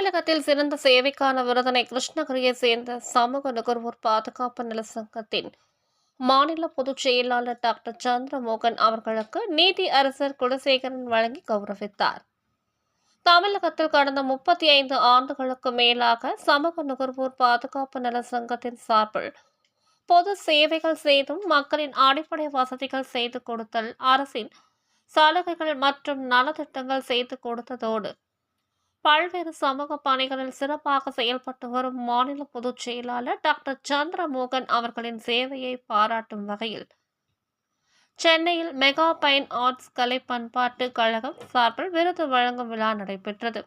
தமிழகத்தில் சிறந்த சேவைக்கான விருதனை கிருஷ்ணகிரியை சேர்ந்த சமூக நுகர்வோர் பாதுகாப்பு நல சங்கத்தின் மாநில பொதுச் செயலாளர் டாக்டர் சந்திரமோகன் அவர்களுக்கு நீதி அரசர் குலசேகரன் வழங்கி கௌரவித்தார். தமிழகத்தில் கடந்த முப்பத்தி ஐந்து ஆண்டுகளுக்கு மேலாக சமூக நுகர்வோர் பாதுகாப்பு நல சங்கத்தின் சார்பில் பொது சேவைகள் செய்தும் மக்களின் அடிப்படை வசதிகள் செய்து கொடுத்தல் அரசின் சலுகைகள் மற்றும் நலத்திட்டங்கள் செய்து கொடுத்ததோடு பல்வேறு சமூக பணிகளில் சிறப்பாக செயல்பட்டு வரும் மாநில பொதுச் செயலாளர் டாக்டர் சந்திரமோகன் அவர்களின் சேவையை பாராட்டும் வகையில் சென்னையில் மெகா பைன் ஆர்ட்ஸ் கலை பண்பாட்டு கழகம் சார்பில் விருது வழங்கும் விழா நடைபெற்றது.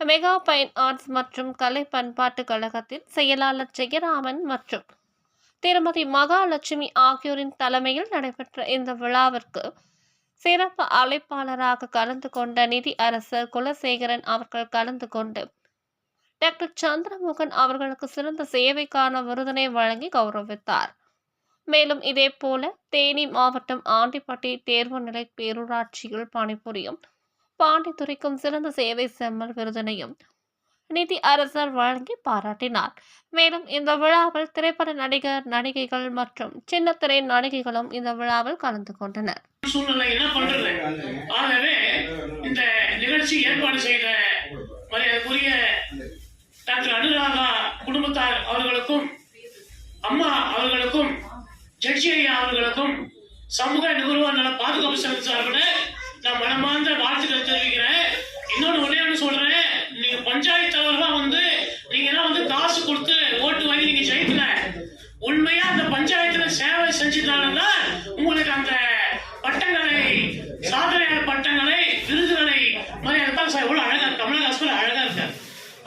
மெகா பைன் ஆர்ட்ஸ் மற்றும் கலை பண்பாட்டு கழகத்தின் செயலாளர் ஜெயராமன் மற்றும் திருமதி மகாலட்சுமி ஆகியோரின் தலைமையில் நடைபெற்ற இந்த விழாவிற்கு சிறப்பு அழைப்பாளராக கலந்து கொண்ட நிதி அரசர் குலசேகரன் அவர்கள் கலந்து கொண்டு டாக்டர் சந்திரமோகன் அவர்களுக்கு சிறந்த சேவைக்கான விருதினை வழங்கி கௌரவித்தார். மேலும் இதே போல தேனி மாவட்டம் ஆண்டிப்பட்டி தேர்வுநிலை பேரூராட்சியில் பணிபுரியும் பாண்டித்துறைக்கும் சிறந்த சேவை செம்மல் விருதினையும் நிதி அரசர் வழங்கி பாராட்டினார். மேலும் இந்த விழாவில் திரைப்பட நடிகர் நடிகைகள் மற்றும் சின்னத்திரை நடிகைகளும் இந்த விழாவில் கலந்து கொண்டனர். சூழ்நிலை என்ன பண்றது? ஆகவே இந்த நிகழ்ச்சி ஏற்பாடு செய்த மரியாதைக்குரிய டாக்டர் அனுராதா குடும்பத்தார் அவர்களுக்கும் அம்மா அவர்களுக்கும் ஜட்ஜி ஐயா அவர்களுக்கும் சமூக நுகர்வோர் நல பாதுகாப்பு சங்க சார்பில் நான் மனமார்ந்த வாழ்த்துக்களை தெரிவிக்கிறேன். இன்னொன்று ஒண்ணே ஒன்று சொல்றேன். நீங்க பஞ்சாயத்து தலைவர்களாம் வந்து நீங்க எல்லாம் வந்து காசு கொடுத்து ஓட்டு வாங்கி நீங்க ஜெயிக்கல. உண்மையா அந்த பஞ்சாயத்துல சேவை செஞ்சதால உங்களுக்கு அந்த பட்டங்களை சாதனையாளர் பட்டங்களை விருதுகளை சார். எவ்வளவு அழகா இருக்கு கமலஹாசன் அழகா இருக்கார்.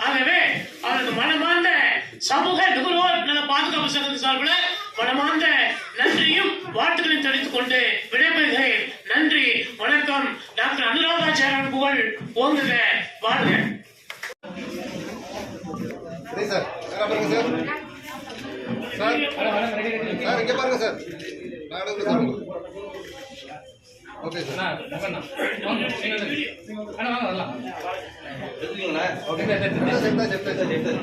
ஆகவே அவருக்கு மனமார்ந்த சமூக நுகர்வோர் நல பாதுகாப்பு சங்கத்தின் சார்பில் மனமார்ந்த நன்றியும் வாழ்த்துக்களையும் தெரிவித்துக் கொண்டு விடைபெறுகிறேன். நன்றி வணக்கம். டாக்டர் அனுராதாச்சாரன் புகழ் ஓங்குக. வாழ்க. Sir sir? சார் சார் இங்கே பாருங்க சார். Okay sir. చెప్తా చెప్తా చెప్తా.